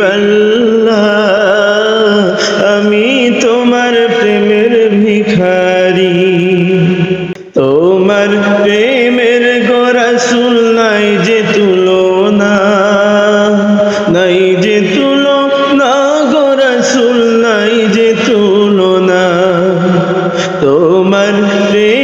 হাবিবাল্লাহ আমি তোমার প্রেমের ভিখারি। তোমার প্রেমের গোরাসুল নাই যে তুলনা, নাই যে তুলো না গোরাসুল নাই যে তুলনা। তোমার প্রেমের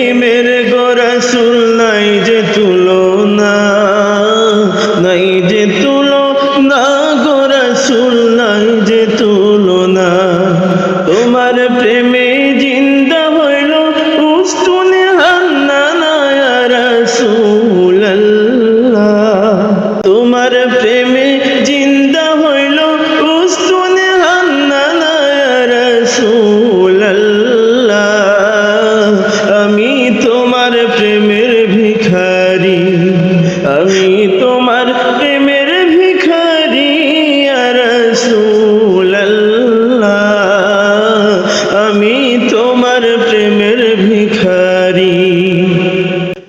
আমি তোমার প্রেমের ভিখারি আমি তোমার প্রেমের ভিখারি।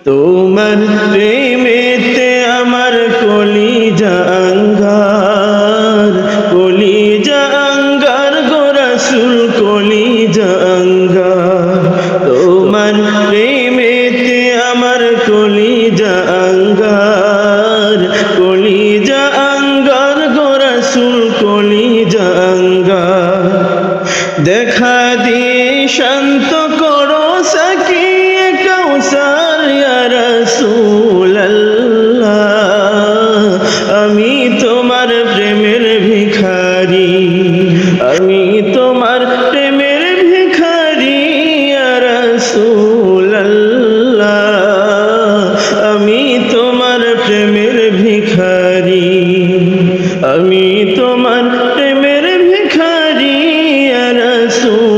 তোমার প্রেমেতে আমার কলিজা আঙ্গার কলিজা আঙ্গার গোরাসুল কলিজা আঙ্গার। তোমার প্রেমেতে দেখা দিয়ে শান্ত করো সাকিয়ে কৌসার রসুল আমি তোমার প্রেমের ভিখারি, আমি তোমার প্রেমের ভিখারি রসুল আমি তোমার প্রেমের ভিখারি, আমি তোমার Jesus.